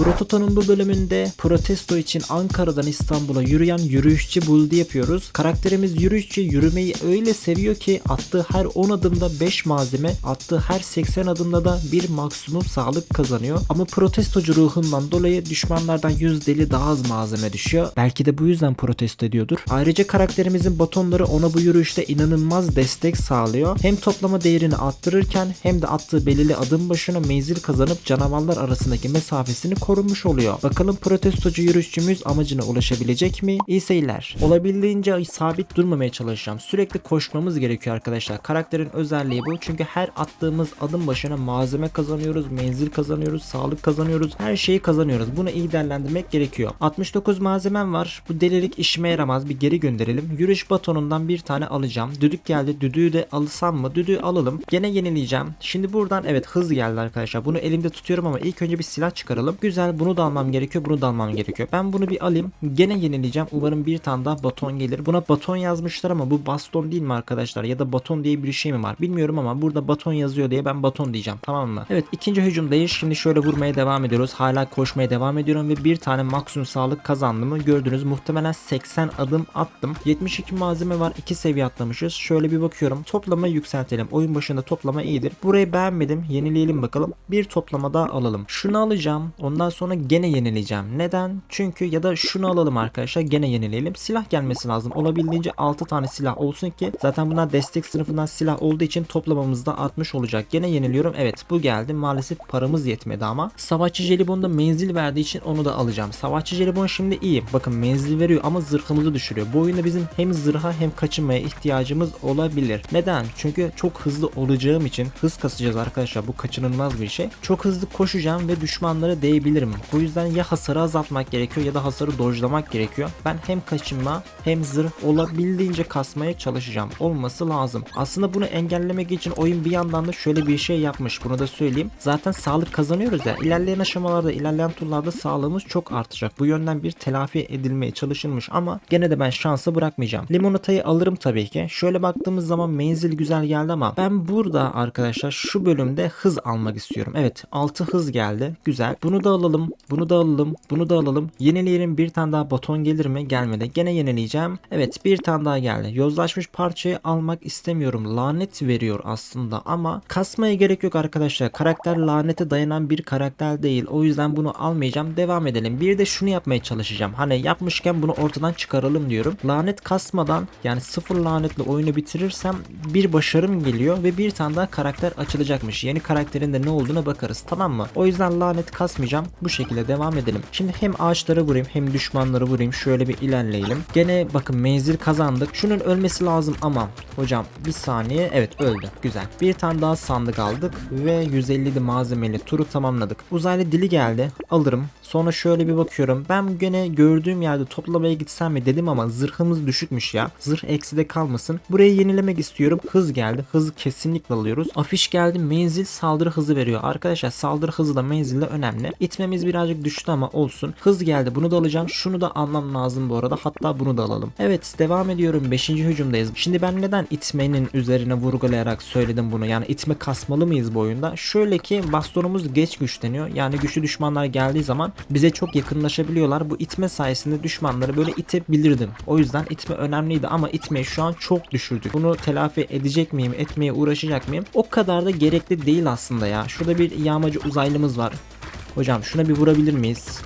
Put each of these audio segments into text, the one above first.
Brototo'nun bu bölümünde protesto için Ankara'dan İstanbul'a yürüyen yürüyüşçü buldu yapıyoruz. Karakterimiz yürüyüşçü yürümeyi öyle seviyor ki attığı her 10 adımda 5 malzeme, attığı her 80 adımda da bir maksimum sağlık kazanıyor. Ama protestocu ruhundan dolayı düşmanlardan 100 deli daha az malzeme düşüyor. Belki de bu yüzden protesto ediyordur. Ayrıca karakterimizin batonları ona bu yürüyüşte inanılmaz destek sağlıyor. Hem toplama değerini arttırırken hem de attığı belirli adım başına menzil kazanıp canavarlar arasındaki mesafesini korumuş oluyor. Bakalım protestocu yürüyüşçümüz amacına ulaşabilecek mi? İyi seyirler. Olabildiğince sabit durmamaya çalışacağım. Sürekli koşmamız gerekiyor arkadaşlar. Karakterin özelliği bu. Çünkü her attığımız adım başına malzeme kazanıyoruz, menzil kazanıyoruz, sağlık kazanıyoruz. Her şeyi kazanıyoruz. Bunu iyi değerlendirmek gerekiyor. 69 malzemem var. Bu delilik işime yaramaz. Bir geri gönderelim. Yürüyüş batonundan bir tane alacağım. Düdük geldi. Düdüğü de alsam mı? Düdüğü alalım. Gene yenileyeceğim. Şimdi buradan evet hız geldi arkadaşlar. Bunu elimde tutuyorum ama ilk önce bir silah çıkaralım. Güzel bunu da almam gerekiyor. Bunu da almam gerekiyor. Ben bunu bir alayım. Gene yenileyeceğim. Umarım bir tane daha baton gelir. Buna baton yazmışlar ama bu baston değil mi arkadaşlar? Ya da baton diye bir şey mi var? Bilmiyorum ama burada baton yazıyor diye ben baton diyeceğim. Tamam mı? Evet ikinci hücumdayız. Şimdi şöyle vurmaya devam ediyoruz. Hala koşmaya devam ediyorum ve bir tane maksimum sağlık kazandığımı gördünüz. Muhtemelen 80 adım attım. 72 malzeme var. 2 seviye atlamışız. Şöyle bir bakıyorum. Toplama yükseltelim. Oyun başında toplama iyidir. Burayı beğenmedim. Yenileyelim bakalım. Bir toplama daha alalım. Şunu alacağım. Ondan sonra gene yenileyeceğim. Neden? Çünkü ya da şunu alalım arkadaşlar. Gene yenileyelim. Silah gelmesi lazım. Olabildiğince 6 tane silah olsun ki zaten bunlar destek sınıfından silah olduğu için toplamamız da artmış olacak. Gene yeniliyorum. Evet bu geldi. Maalesef paramız yetmedi ama. Savaşçı jelibonda menzil verdiği için onu da alacağım. Savaşçı jelibon şimdi iyi. Bakın menzil veriyor ama zırhımızı düşürüyor. Bu oyunda bizim hem zırha hem kaçınmaya ihtiyacımız olabilir. Neden? Çünkü çok hızlı olacağım için hız kasacağız arkadaşlar. Bu kaçınılmaz bir şey. Çok hızlı koşacağım ve düşmanlara değebilirim. Bu yüzden ya hasarı azaltmak gerekiyor ya da hasarı dojlamak gerekiyor. Ben hem kaçınma hem zırh olabildiğince kasmaya çalışacağım. Olması lazım. Aslında bunu engellemek için oyun bir yandan da şöyle bir şey yapmış. Bunu da söyleyeyim. Zaten sağlık kazanıyoruz ya. İlerleyen aşamalarda, ilerleyen turlarda sağlığımız çok artacak. Bu yönden bir telafi edilmeye çalışılmış ama gene de ben şansı bırakmayacağım. Limonatayı alırım tabii ki. Şöyle baktığımız zaman menzil güzel geldi ama ben burada arkadaşlar şu bölümde hız almak istiyorum. Evet 6 hız geldi. Güzel. Bunu da alalım. Bunu da alalım. Bunu da alalım. Yenileyelim. Bir tane daha baton gelir mi? Gelmedi. Gene yenileyeceğim. Evet bir tane daha geldi. Yozlaşmış parçayı almak istemiyorum. Lanet veriyor aslında ama kasmaya gerek yok arkadaşlar. Karakter lanete dayanan bir karakter değil. O yüzden bunu almayacağım. Devam edelim. Bir de şunu yapmaya çalışacağım. Hani yapmışken bunu ortadan çıkaralım diyorum. Lanet kasmadan yani sıfır lanetle oyunu bitirirsem bir başarım geliyor ve bir tane daha karakter açılacakmış. Yeni karakterin de ne olduğuna bakarız tamam mı? O yüzden lanet kasmayacağım. Bu şekilde devam edelim. Şimdi hem ağaçlara vurayım hem düşmanları vurayım. Şöyle bir ilerleyelim. Gene bakın menzil kazandık. Şunun ölmesi lazım ama hocam bir saniye. Evet öldü. Güzel. Bir tane daha sandık aldık ve 150 malzemeli turu tamamladık. Uzaylı dili geldi. Alırım. Sonra şöyle bir bakıyorum. Ben gene gördüğüm yerde toplamaya gitsem mi dedim ama zırhımız düşükmüş ya. Zırh ekside kalmasın. Burayı yenilemek istiyorum. Hız geldi. Hızı kesinlikle alıyoruz. Afiş geldi. Menzil saldırı hızı veriyor. Arkadaşlar saldırı hızı da menzil de önemli. İtmemiz birazcık düştü ama olsun. Hız geldi. Bunu da alacağım. Şunu da almam lazım bu arada. Hatta bunu da alalım. Evet devam ediyorum. 5. hücumdayız. Şimdi ben neden itmenin üzerine vurgulayarak söyledim bunu? Yani itme kasmalı mıyız bu oyunda? Şöyle ki bastonumuz geç güçleniyor. Yani güçlü düşmanlar geldiği zaman bize çok yakınlaşabiliyorlar. Bu itme sayesinde düşmanları böyle itebilirdim. O yüzden itme önemliydi ama itmeyi şu an çok düşürdük. Bunu telafi edecek miyim? Etmeye uğraşacak mıyım? O kadar da gerekli değil aslında ya. Şurada bir yağmacı uzaylımız var. Hocam şuna bir vurabilir miyiz?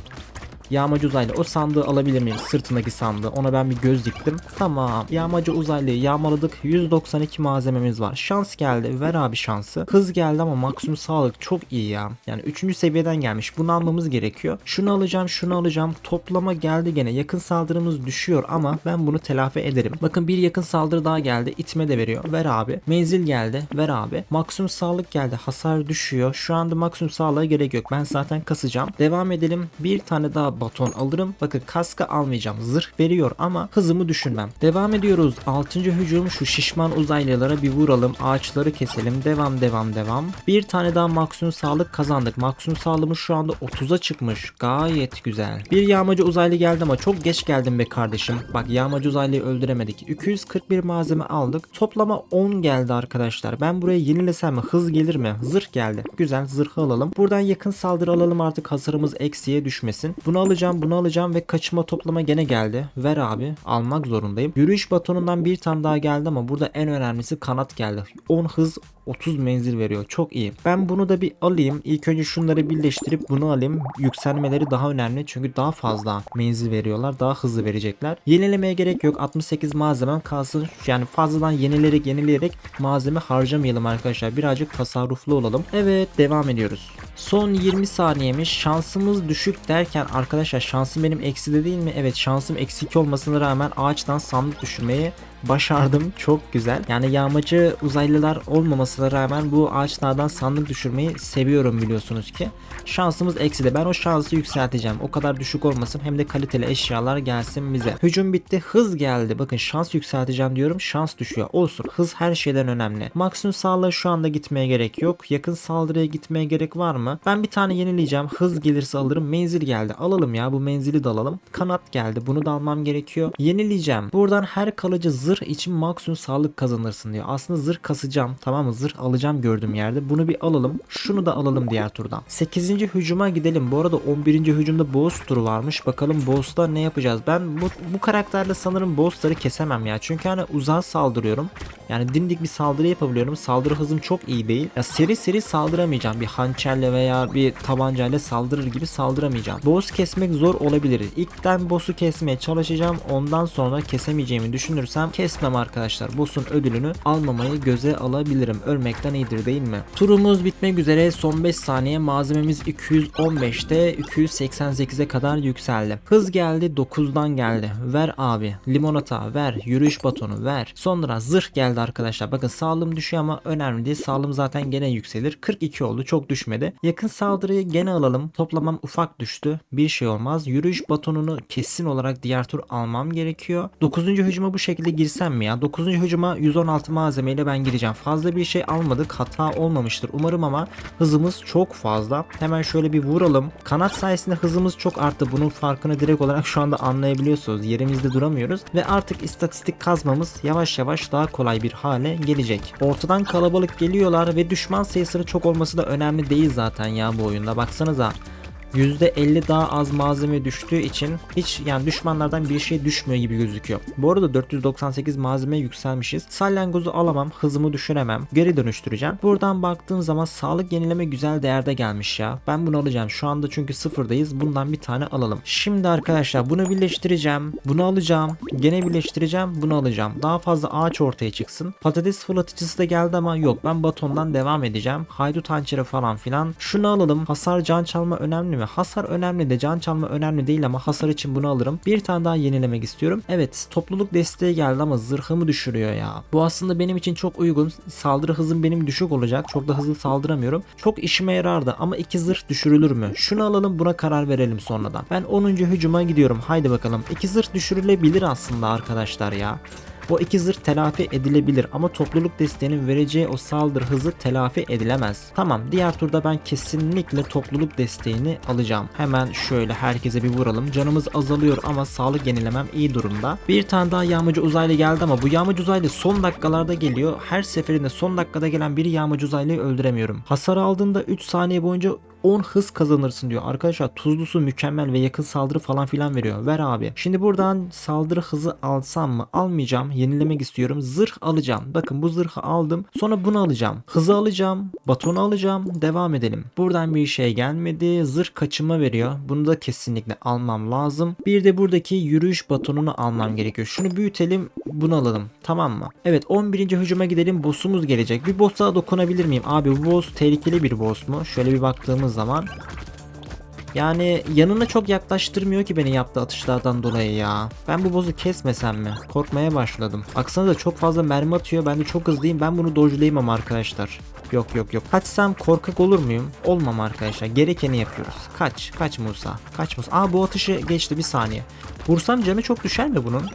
Yağmacı uzaylı o sandığı alabilir miyim? Sırtındaki sandığı. Ona ben bir göz diktim. Tamam. Yağmacı uzaylıyı yağmaladık. 192 malzememiz var. Şans geldi. Ver abi şansı. Hız geldi ama maksimum sağlık çok iyi ya. Yani 3. seviyeden gelmiş. Bunu almamız gerekiyor. Şunu alacağım, şunu alacağım. Toplama geldi gene. Yakın saldırımız düşüyor ama ben bunu telafi ederim. Bakın bir yakın saldırı daha geldi. İtme de veriyor. Ver abi. Menzil geldi. Ver abi. Maksimum sağlık geldi. Hasar düşüyor. Şu anda maksimum sağlığa gerek yok. Ben zaten kasacağım. Devam edelim. Bir tane daha baton alırım. Bakın kaska almayacağım. Zırh veriyor ama hızımı düşünmem. Devam ediyoruz. 6. hücum şu şişman uzaylılara bir vuralım. Ağaçları keselim. Devam devam devam. Bir tane daha maksimum sağlık kazandık. Maksimum sağlığımız şu anda 30'a çıkmış. Gayet güzel. Bir yağmacı uzaylı geldi ama çok geç geldim be kardeşim. Bak yağmacı uzaylıyı öldüremedik. 241 malzeme aldık. Toplama 10 geldi arkadaşlar. Ben buraya yenilesem mi? Hız gelir mi? Zırh geldi. Güzel zırhı alalım. Buradan yakın saldırı alalım artık hasarımız eksiye düşmesin. Bunu alacağım bunu alacağım ve kaçma toplama gene geldi. Ver abi. Almak zorundayım. Yürüyüş batonundan bir tane daha geldi ama burada en önemlisi kanat geldi. 10 hız 30 menzil veriyor. Çok iyi. Ben bunu da bir alayım. İlk önce şunları birleştirip bunu alayım. Yükselmeleri daha önemli çünkü daha fazla menzil veriyorlar. Daha hızlı verecekler. Yenilemeye gerek yok. 68 malzemem kalsın. Yani fazladan yenileyerek yenileyerek malzeme harcamayalım arkadaşlar. Birazcık tasarruflu olalım. Evet devam ediyoruz. Son 20 saniyemiş. Şansımız düşük derken arkadaşlar şansım benim ekside değil mi? Evet şansım eksik olmasına rağmen ağaçtan sandık düşürmeyi başardım. Çok güzel. Yani yağmacı uzaylılar olmamasına rağmen bu ağaçlardan sandık düşürmeyi seviyorum biliyorsunuz ki. Şansımız ekside. Ben o şansı yükselteceğim. O kadar düşük olmasın. Hem de kaliteli eşyalar gelsin bize. Hücum bitti. Hız geldi. Bakın şans yükselteceğim diyorum. Şans düşüyor. Olsun. Hız her şeyden önemli. Maksimum sağlığa şu anda gitmeye gerek yok. Yakın saldırıya gitmeye gerek var mı? Ben bir tane yenileyeceğim. Hız gelirse alırım. Menzil geldi. Alalım ya. Bu menzili de alalım. Kanat geldi. Bunu da almam gerekiyor. Yenileyeceğim. Buradan her kalıcı zırh için maksimum sağlık kazanırsın diyor. Aslında zırh kasacağım. Tamam mı? Zırh alacağım gördüğüm yerde. Bunu bir alalım. Şunu da alalım diğer turdan. 8. hücuma gidelim. Bu arada 11. hücumda boss turu varmış. Bakalım boss'ta ne yapacağız? Ben bu, bu karakterle sanırım boss'ları kesemem ya. Çünkü hani uzağa saldırıyorum. Yani dimdik bir saldırı yapabiliyorum. Saldırı hızım çok iyi değil. Ya seri seri saldıramayacağım. Bir hançerle veya bir tabancayla saldırır gibi saldıramayacağım. Boss kesmek zor olabilir. İlkten boss'u kesmeye çalışacağım. Ondan sonra kesemeyeceğimi düşünürsem kesmem arkadaşlar. Boss'un ödülünü almamayı göze alabilirim. Ölmekten iyidir değil mi? Turumuz bitmek üzere. Son 5 saniye malzememiz 215'te 288'e kadar yükseldi. Hız geldi 9'dan geldi. Ver abi. Limonata ver. Yürüyüş batonu ver. Sonra zırh geldi arkadaşlar. Bakın sağlığım düşüyor ama önemli değil. Sağlığım zaten gene yükselir. 42 oldu. Çok düşmedi. Yakın saldırıyı gene alalım. Toplamam ufak düştü. Bir şey olmaz. Yürüyüş batonunu kesin olarak diğer tur almam gerekiyor. 9. hücuma bu şekilde girsem mi ya? 9. hücuma 116 malzemeyle ben gireceğim. Fazla bir şey almadık. Hata olmamıştır umarım ama hızımız çok fazla. Hemen şöyle bir vuralım. Kanat sayesinde hızımız çok arttı. Bunun farkını direkt olarak şu anda anlayabiliyorsunuz. Yerimizde duramıyoruz ve artık istatistik kazmamız yavaş yavaş daha kolay bir hale gelecek. Ortadan kalabalık geliyorlar ve düşman sayısının çok olması da önemli değil zaten ya bu oyunda. Baksanıza. %50 daha az malzeme düştüğü için hiç yani düşmanlardan bir şey düşmüyor gibi gözüküyor. Bu arada 498 malzeme yükselmişiz. Salyangozu alamam, hızımı düşüremem. Geri dönüştüreceğim. Buradan baktığım zaman sağlık yenileme güzel değerde gelmiş ya. Ben bunu alacağım. Şu anda çünkü sıfırdayız. Bundan bir tane alalım. Şimdi arkadaşlar bunu birleştireceğim. Bunu alacağım. Gene birleştireceğim. Bunu alacağım. Daha fazla ağaç ortaya çıksın. Patates fırlatıcısı da geldi ama yok. Ben batondan devam edeceğim. Haydut hançeri falan filan. Şunu alalım. Hasar can çalma önemli mi? Hasar önemli de can çalma önemli değil ama hasar için bunu alırım. Bir tane daha yenilemek istiyorum. Evet topluluk desteği geldi ama zırhımı düşürüyor ya. Bu aslında benim için çok uygun. Saldırı hızım benim düşük olacak. Çok da hızlı saldıramıyorum. Çok işime yarardı ama iki zırh düşürülür mü? Şunu alalım buna karar verelim sonradan. Ben 10. hücuma gidiyorum. Haydi bakalım. İki zırh düşürülebilir aslında arkadaşlar ya. Bu iki zırh telafi edilebilir ama topluluk desteğinin vereceği o saldırı hızı telafi edilemez. Tamam diğer turda ben kesinlikle topluluk desteğini alacağım. Hemen şöyle herkese bir vuralım. Canımız azalıyor ama sağlık yenilemem iyi durumda. Bir tane daha yağmacı uzaylı geldi ama bu yağmacı uzaylı son dakikalarda geliyor. Her seferinde son dakikada gelen bir yağmacı uzaylıyı öldüremiyorum. Hasar aldığında 3 saniye boyunca 10 hız kazanırsın diyor. Arkadaşlar tuzlusu mükemmel ve yakın saldırı falan filan veriyor. Ver abi. Şimdi buradan saldırı hızı alsam mı? Almayacağım. Yenilemek istiyorum. Zırh alacağım. Bakın bu zırhı aldım. Sonra bunu alacağım. Hızı alacağım. Batonu alacağım. Devam edelim. Buradan bir şey gelmedi. Zırh kaçınma veriyor. Bunu da kesinlikle almam lazım. Bir de buradaki yürüyüş batonunu almam gerekiyor. Şunu büyütelim. Bunu alalım. Tamam mı? Evet 11. hücuma gidelim. Boss'umuz gelecek. Bir boss'a dokunabilir miyim? Abi bu boss tehlikeli bir boss mu? Şöyle bir baktığımız zaman Yani yanına çok yaklaştırmıyor ki beni yaptığı atışlardan dolayı ya. Ben bu bozu kesmesem mi? Korkmaya başladım. Baksanıza çok fazla mermi atıyor. Ben de çok hızlıyım. Ben bunu dodge'layamam arkadaşlar. Yok yok yok. Kaçsam korkak olur muyum? Olmam arkadaşlar. Gerekeni yapıyoruz. Kaç. Kaç Musa. Kaç Musa. Aa bu atışı geçti bir saniye. Vursam canı çok düşer mi bunun?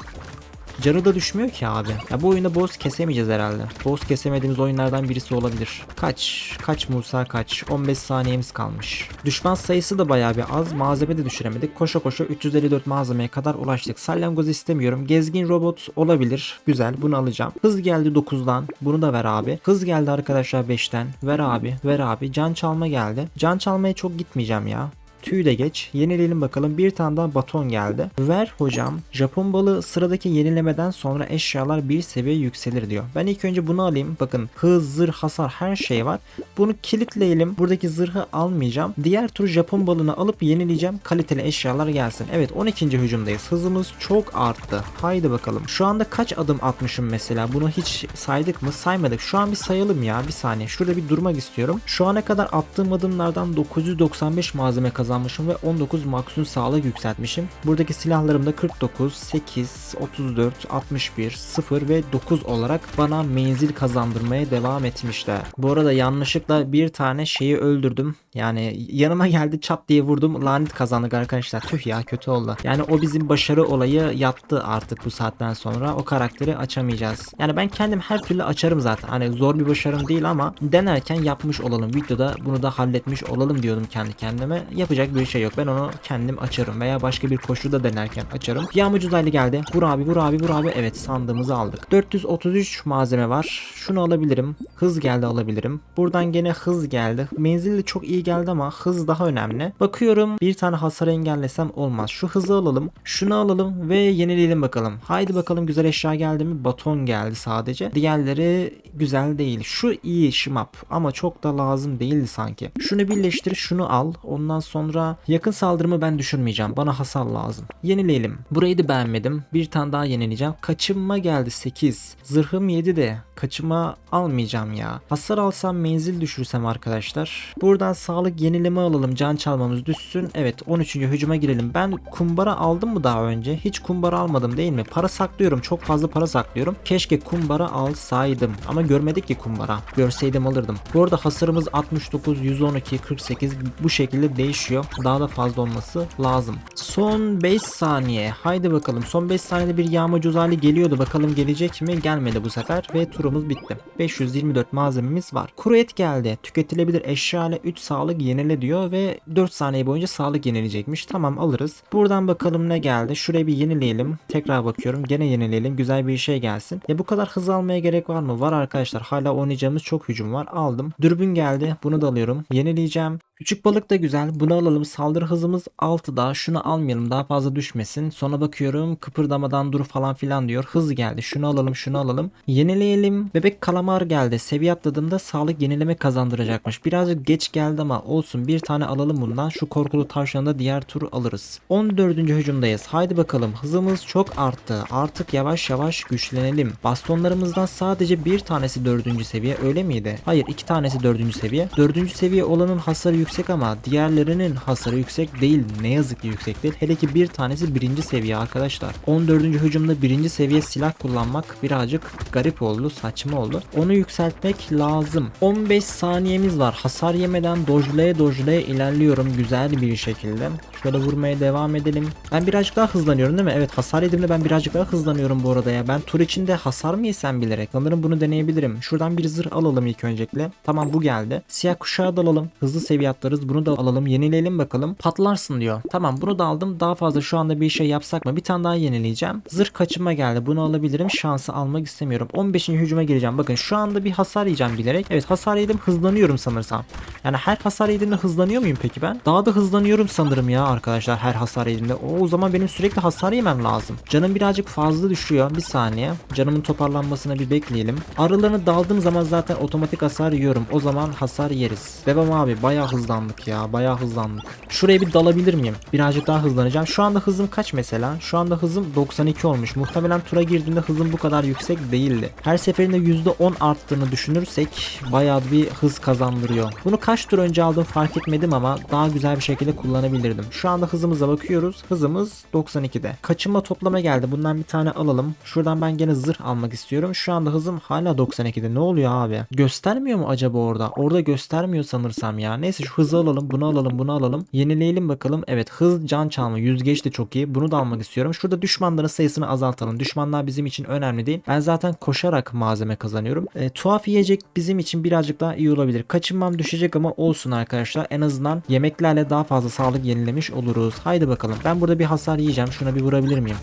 Canı da düşmüyor ki abi. Ya bu oyunda boss kesemeyeceğiz herhalde. Boss kesemediğimiz oyunlardan birisi olabilir. Kaç? Kaç Musa kaç? 15 saniyemiz kalmış. Düşman sayısı da bayağı bir az. Malzeme de düşüremedik. Koşa koşa 354 malzemeye kadar ulaştık. Salyangoz istemiyorum. Gezgin robot olabilir. Güzel bunu alacağım. Hız geldi 9'dan. Bunu da ver abi. Hız geldi arkadaşlar 5'ten. Ver abi. Ver abi. Can çalma geldi. Can çalmaya çok gitmeyeceğim ya. Tüyü de geç. Yenileyelim bakalım. Bir tane daha baton geldi. Ver hocam. Japon balığı sıradaki yenilemeden sonra eşyalar bir seviye yükselir diyor. Ben ilk önce bunu alayım. Bakın hız, zırh, hasar her şey var. Bunu kilitleyelim. Buradaki zırhı almayacağım. Diğer tur Japon balığını alıp yenileyeceğim. Kaliteli eşyalar gelsin. Evet 12. hücumdayız. Hızımız çok arttı. Haydi bakalım. Şu anda kaç adım atmışım mesela? Bunu hiç saydık mı? Saymadık. Şu an bir sayalım ya. Bir saniye. Şurada bir durmak istiyorum. Şu ana kadar attığım adımlardan 995 malzeme kazanmışım ve 19 maksimum sağlık yükseltmişim. Buradaki silahlarım da 49, 8, 34, 61, 0 ve 9 olarak bana menzil kazandırmaya devam etmişler. Bu arada yanlışlıkla bir tane şeyi öldürdüm. Yani yanıma geldi çat diye vurdum. Lanet kazandık arkadaşlar. Tüh ya kötü oldu. Yani o bizim başarı olayı yattı artık bu saatten sonra. O karakteri açamayacağız. Yani ben kendim her türlü açarım zaten. Hani zor bir başarım değil ama denerken yapmış olalım. Videoda bunu da halletmiş olalım diyordum kendi kendime. Yapacak bir şey yok. Ben onu kendim açarım veya başka bir koşuda denerken açarım. Yağmacı uzaylı geldi. Vur abi vur abi vur abi. Evet sandığımızı aldık. 433 malzeme var. Şunu alabilirim. Hız geldi alabilirim. Buradan gene hız geldi. Menzil de çok iyi geldi ama hız daha önemli. Bakıyorum bir tane hasar engellesem olmaz. Şu hızı alalım. Şunu alalım ve yenileyelim bakalım. Haydi bakalım güzel eşya geldi mi? Baton geldi sadece. Diğerleri güzel değil. Şu iyi şımap ama çok da lazım değildi sanki. Şunu birleştir şunu al. Ondan sonra yakın saldırımı ben düşürmeyeceğim. Bana hasar lazım. Yenileyelim. Burayı da beğenmedim. Bir tane daha yenileyeceğim. Kaçınma geldi 8. Zırhım 7 de. Kaçıma almayacağım ya. Hasar alsam menzil düşürsem arkadaşlar. Buradan sağlık yenileme alalım. Can çalmamız düşsün. Evet 13. hücuma girelim. Ben kumbara aldım mı daha önce? Hiç kumbara almadım değil mi? Para saklıyorum. Çok fazla para saklıyorum. Keşke kumbara alsaydım. Ama görmedik ki kumbara. Görseydim alırdım. Bu arada hasarımız 69, 112, 48 bu şekilde değişiyor. Daha da fazla olması lazım. Son 5 saniye. Haydi bakalım. Son 5 saniyede bir yağmacı uzaylı geliyordu. Bakalım gelecek mi? Gelmedi bu sefer ve turumuz bitti. 524 malzememiz var. Kuru et geldi. Tüketilebilir eşya ile 3 sağlık yenile diyor ve 4 saniye boyunca sağlık yenilecekmiş. Tamam alırız. Buradan bakalım ne geldi. Şurayı bir yenileyelim. Tekrar bakıyorum. Gene yenileyelim. Güzel bir şey gelsin. Ya bu kadar hız almaya gerek var mı? Var arkadaşlar. Hala oynayacağımız çok hücum var. Aldım. Dürbün geldi. Bunu da alıyorum. Yenileyeceğim. Küçük balık da güzel. Bunu alalım. Saldırı hızımız 6'da. Şunu almayalım. Daha fazla düşmesin. Sonra bakıyorum. Kıpırdamadan dur falan filan diyor. Hız geldi. Şunu alalım. Şunu alalım. Yenileyelim. Bebek kalamar geldi. Seviye atladığımda sağlık yenileme kazandıracakmış. Birazcık geç geldi ama olsun. Bir tane alalım bundan. Şu korkulu tavşanı da diğer tur alırız. 14. hücumdayız. Haydi bakalım. Hızımız çok arttı. Artık yavaş yavaş güçlenelim. Bastonlarımızdan sadece bir tanesi 4. seviye. Öyle miydi? Hayır. iki tanesi 4. seviye. 4. seviye olanın hasarı yüksek ama diğerlerinin hasarı yüksek değil. Ne yazık ki yüksek değil. Hele ki bir tanesi birinci seviye arkadaşlar. 14. hücumda birinci seviye silah kullanmak birazcık garip oldu. Saçma oldu. Onu yükseltmek lazım. 15 saniyemiz var. Hasar yemeden dojlaya dojlaya ilerliyorum güzel bir şekilde. Şöyle vurmaya devam edelim. Ben birazcık daha hızlanıyorum değil mi? Evet hasar yediğimde ben birazcık daha hızlanıyorum bu arada ya. Ben tur içinde hasar mı yesem bilerek? Sanırım bunu deneyebilirim. Şuradan bir zırh alalım ilk öncelikle. Tamam bu geldi. Siyah kuşağı da alalım. Hızlı seviye atlarız. Bunu da alalım. Yenileyelim bakalım. Patlarsın diyor. Tamam bunu da aldım. Daha fazla şu anda bir şey yapsak mı? Bir tane daha yenileyeceğim. Zırh kaçınma geldi. Bunu alabilirim. Şansı almak istemiyorum. 15. hücuma gireceğim. Bakın şu anda bir hasar yiyeceğim bilerek. Evet hasar yedim. Hızlanıyorum sanırsam. Yani her hasar yediğimde hızlanıyor muyum peki ben? Daha da hızlanıyorum sanırım ya arkadaşlar her hasar yediğimde. O, o zaman benim sürekli hasar yemem lazım. Canım birazcık fazla düşüyor. Bir saniye. Canımın toparlanmasına bir bekleyelim. Arılarını daldığım zaman zaten otomatik hasar yiyorum. O zaman hasar yeriz. Devam abi. Bayağı hızlandık ya. Bayağı hızlandık. Şuraya bir dalabilir miyim? Birazcık daha hızlanacağım. Şu anda hızım kaç mesela? Şu anda hızım 92 olmuş. Muhtemelen tura girdiğimde hızım bu kadar yüksek değildi. Her seferinde %10 arttığını düşünürsek bayağı bir hız kazandırıyor. Bunu kaç tur önce aldım fark etmedim ama daha güzel bir şekilde kullanabilirdim. Şu anda hızımıza bakıyoruz. Hızımız 92'de. Kaçınma toplama geldi. Bundan bir tane alalım. Şuradan ben gene zırh almak istiyorum. Şu anda hızım hala 92'de. Ne oluyor abi? Göstermiyor mu acaba orada? Orada göstermiyor sanırsam ya. Neyse şu hızı alalım. Bunu alalım. Bunu alalım. Yenileyelim bakalım. Evet hız can çalma. Yüzgeç de çok iyi. Bunu da almak istiyorum. Şurada düşmanların sayısını azaltalım. Düşmanlar bizim için önemli değil. Ben zaten koşarak malzeme kazanıyorum. E, tuhaf yiyecek bizim için birazcık daha iyi olabilir. Kaçınmam düşecek ama olsun arkadaşlar. En azından yemeklerle daha fazla sağlık yenilemiş oluruz. Haydi bakalım. Ben burada bir hasar yiyeceğim. Şuna bir vurabilir miyim?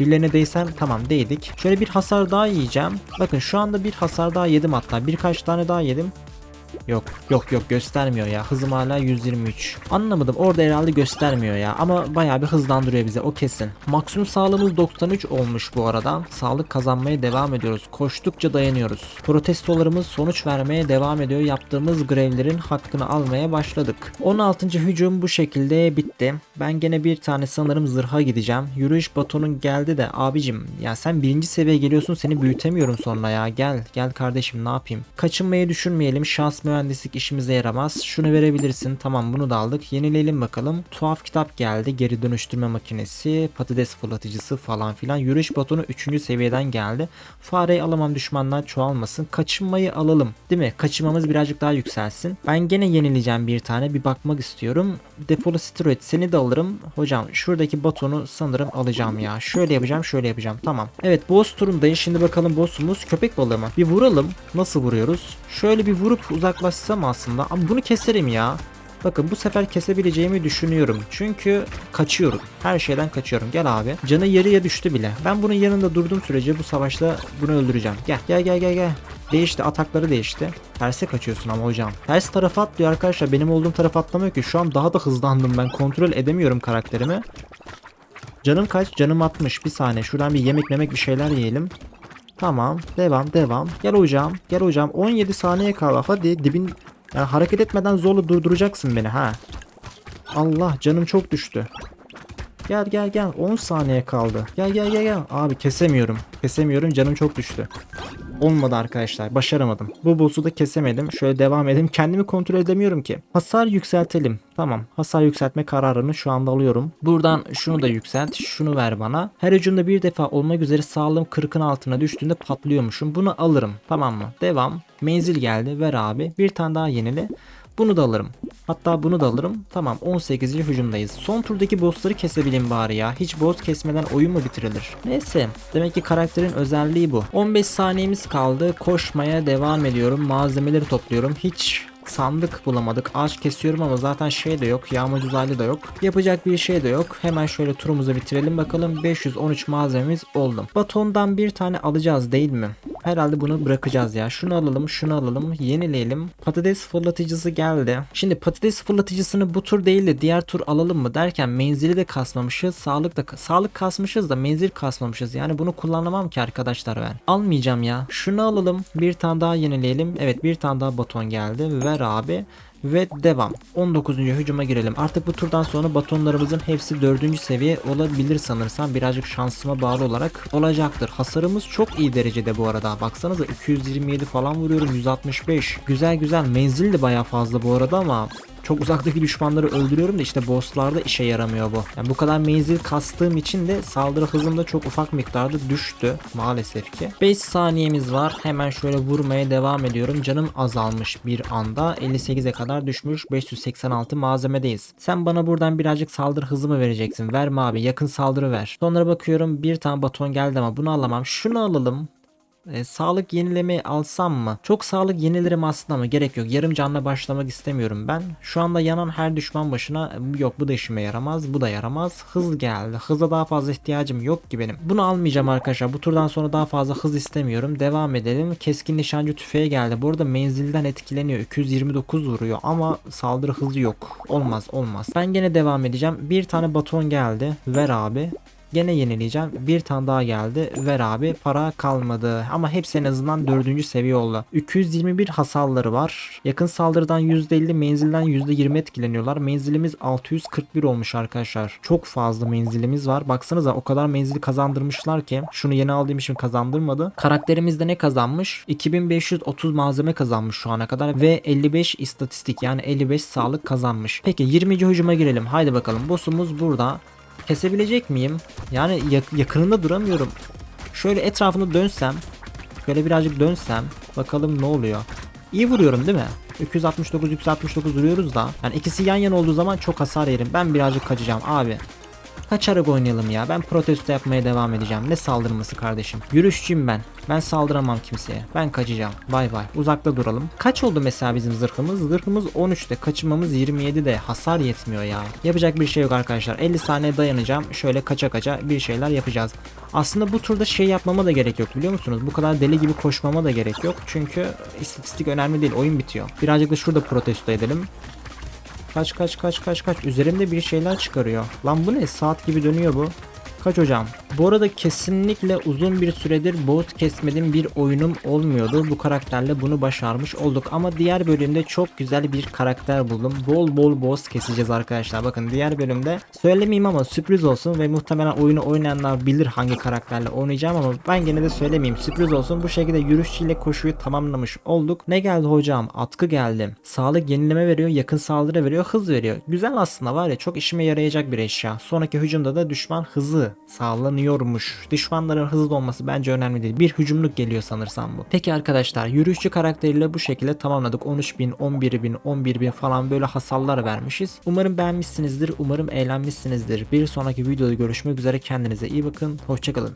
Birilerine değsem tamam değdik. Şöyle bir hasar daha yiyeceğim. Bakın şu anda bir hasar daha yedim hatta. Birkaç tane daha yedim. Yok yok yok göstermiyor ya. Hızım hala 123. Anlamadım orada herhalde göstermiyor ya. Ama bayağı bir hızlandırıyor bize o kesin. Maksimum sağlığımız 93 olmuş bu arada. Sağlık kazanmaya devam ediyoruz. Koştukça dayanıyoruz. Protestolarımız sonuç vermeye devam ediyor. Yaptığımız grevlerin hakkını almaya başladık. 16. hücum bu şekilde bitti. Ben gene bir tane sanırım zırha gideceğim. Yürüyüş batonun geldi de abicim ya sen birinci seviyeye geliyorsun seni büyütemiyorum sonra ya. Gel gel kardeşim ne yapayım. Kaçınmayı düşünmeyelim. Şans mühendislik işimize yaramaz. Şunu verebilirsin. Tamam bunu da aldık. Yenileyelim bakalım. Tuhaf kitap geldi. Geri dönüştürme makinesi, patates fırlatıcısı falan filan. Yürüyüş batonu 3. seviyeden geldi. Fareyi alamam düşmanlar çoğalmasın. Kaçınmayı alalım. Değil mi? Kaçınmamız birazcık daha yükselsin. Ben gene yenileyeceğim bir tane. Bir bakmak istiyorum. Defolu steroid seni de alırım. Hocam şuradaki batonu sanırım alacağım ya. Şöyle yapacağım şöyle yapacağım. Tamam. Evet boss turundayız. Şimdi bakalım boss'umuz köpek balığı mı? Bir vuralım. Nasıl vuruyoruz? Şöyle bir vurup uzaklaşsam aslında. Ama bunu keserim ya. Bakın bu sefer kesebileceğimi düşünüyorum. Çünkü kaçıyorum. Her şeyden kaçıyorum. Gel abi. Canı yarıya düştü bile. Ben bunun yanında durduğum sürece bu savaşta bunu öldüreceğim. Gel gel gel gel gel. Değişti atakları değişti. Terse kaçıyorsun ama hocam. Ters tarafa atlıyor arkadaşlar. Benim olduğum tarafa atlamıyor ki. Şu an daha da hızlandım ben. Kontrol edemiyorum karakterimi. Canım kaç? Canım 60. Bir saniye. Şuradan bir yemek memek bir şeyler yiyelim. Tamam. Devam devam. Gel hocam. Gel hocam. 17 saniye kaldı. Hadi dibin... Yani hareket etmeden zorla durduracaksın beni ha. Allah canım çok düştü. Gel gel gel 10 saniye kaldı. Gel gel gel gel. Abi kesemiyorum. Kesemiyorum canım çok düştü. Olmadı arkadaşlar. Başaramadım. Bu boss'u da kesemedim. Şöyle devam edelim. Kendimi kontrol edemiyorum ki. Hasar yükseltelim. Tamam. Hasar yükseltme kararını şu anda alıyorum. Buradan şunu da yükselt. Şunu ver bana. Her hücumda bir defa olmak üzere sağlığım 40'ın altına düştüğünde patlıyormuşum. Bunu alırım. Tamam mı? Devam. Menzil geldi. Ver abi. Bir tane daha yenile. Bunu da alırım. Hatta bunu da alırım. Tamam 18. hücumdayız. Son turdaki bossları kesebileyim bari ya. Hiç boss kesmeden oyun mu bitirilir? Neyse. Demek ki karakterin özelliği bu. 15 saniyemiz kaldı. Koşmaya devam ediyorum. Malzemeleri topluyorum. Hiç sandık bulamadık. Ağaç kesiyorum ama zaten şey de yok. Yağmacı uzaylı da yok. Yapacak bir şey de yok. Hemen şöyle turumuzu bitirelim bakalım. 513 malzememiz oldu. Batondan bir tane alacağız değil mi? Herhalde bunu bırakacağız ya. Şunu alalım, şunu alalım, yenileyelim. Patates fırlatıcısı geldi. Şimdi patates fırlatıcısını bu tur değil de diğer tur alalım mı derken menzili de kasmamışız. Sağlık da sağlık kasmışız da menzil kasmamışız. Yani bunu kullanamam ki arkadaşlar ben. Almayacağım ya. Şunu alalım. Bir tane daha yenileyelim. Evet bir tane daha baton geldi. Ver abi ve devam. 19. hücuma girelim. Artık bu turdan sonra batonlarımızın hepsi 4. seviye olabilir sanırsam. Birazcık şansıma bağlı olarak olacaktır. Hasarımız çok iyi derecede bu arada. Baksanıza 227 falan vuruyorum. 165. Güzel güzel. Menzil de baya fazla bu arada ama çok uzaktaki düşmanları öldürüyorum da işte bosslarda işe yaramıyor bu. Yani bu kadar menzil kastığım için de saldırı hızım da çok ufak miktarda düştü maalesef ki. 5 saniyemiz var. Hemen şöyle vurmaya devam ediyorum. Canım azalmış bir anda. 58'e kadar düşmüş. 586 malzemedeyiz. Sen bana buradan birazcık saldırı hızı mı vereceksin? Verme abi. Yakın saldırı ver. Sonra bakıyorum bir tane baton geldi ama bunu alamam. Şunu alalım. E, sağlık yenileme alsam mı? Çok sağlık yenilerim aslında ama gerek yok. Yarım canla başlamak istemiyorum ben. Şu anda yanan her düşman başına yok bu da işime yaramaz. Bu da yaramaz. Hız geldi. Hıza daha fazla ihtiyacım yok ki benim. Bunu almayacağım arkadaşlar. Bu turdan sonra daha fazla hız istemiyorum. Devam edelim. Keskin nişancı tüfeği geldi. Bu arada menzilden etkileniyor. 229 vuruyor ama saldırı hızı yok. Olmaz olmaz. Ben gene devam edeceğim. Bir tane baton geldi. Ver abi. Gene yenileyeceğim. Bir tane daha geldi. Ver abi. Para kalmadı. Ama hepsi en azından dördüncü seviye oldu. 221 hasarları var. Yakın saldırıdan %50 menzilden %20 etkileniyorlar. Menzilimiz 641 olmuş arkadaşlar. Çok fazla menzilimiz var. Baksanıza o kadar menzili kazandırmışlar ki. Şunu yeni aldığım için kazandırmadı. Karakterimizde ne kazanmış? 2530 malzeme kazanmış şu ana kadar ve 55 istatistik yani 55 sağlık kazanmış. Peki 20. hücuma girelim. Haydi bakalım. Boss'umuz burada. Kesebilecek miyim? Yani yak- yakınında duramıyorum. Şöyle etrafını dönsem. Şöyle birazcık dönsem. Bakalım ne oluyor. İyi vuruyorum değil mi? 269 269 vuruyoruz da. Yani ikisi yan yana olduğu zaman çok hasar yerim. Ben birazcık kaçacağım abi. Kaçarak oynayalım ya. Ben protesto yapmaya devam edeceğim. Ne saldırması kardeşim? Yürüyüşçüyüm ben. Ben saldıramam kimseye. Ben kaçacağım. Bay bay. Uzakta duralım. Kaç oldu mesela bizim zırhımız? Zırhımız 13'te. Kaçırmamız 27'de. Hasar yetmiyor ya. Yapacak bir şey yok arkadaşlar. 50 saniye dayanacağım. Şöyle kaça kaça bir şeyler yapacağız. Aslında bu turda şey yapmama da gerek yok biliyor musunuz? Bu kadar deli gibi koşmama da gerek yok. Çünkü istatistik önemli değil. Oyun bitiyor. Birazcık da şurada protesto edelim. Kaç kaç kaç kaç kaç. Üzerimde bir şeyler çıkarıyor. Lan bu ne? Saat gibi dönüyor bu. Kaç hocam? Bu arada kesinlikle uzun bir süredir boss kesmediğim bir oyunum olmuyordu. Bu karakterle bunu başarmış olduk. Ama diğer bölümde çok güzel bir karakter buldum. Bol bol boss keseceğiz arkadaşlar. Bakın diğer bölümde söylemeyeyim ama sürpriz olsun ve muhtemelen oyunu oynayanlar bilir hangi karakterle oynayacağım ama ben gene de söylemeyeyim. Sürpriz olsun. Bu şekilde yürüyüşçüyle koşuyu tamamlamış olduk. Ne geldi hocam? Atkı geldi. Sağlık yenileme veriyor, yakın saldırı veriyor, hız veriyor. Güzel aslında var ya çok işime yarayacak bir eşya. Sonraki hücumda da düşman hızı sağlanıyormuş. Düşmanların hızlı olması bence önemli değil. Bir hücumluk geliyor sanırsam bu. Peki arkadaşlar yürüyüşçü karakteriyle bu şekilde tamamladık. 13.000, 11.000, 11.000 falan böyle hasarlar vermişiz. Umarım beğenmişsinizdir. Umarım eğlenmişsinizdir. Bir sonraki videoda görüşmek üzere. Kendinize iyi bakın. Hoşçakalın.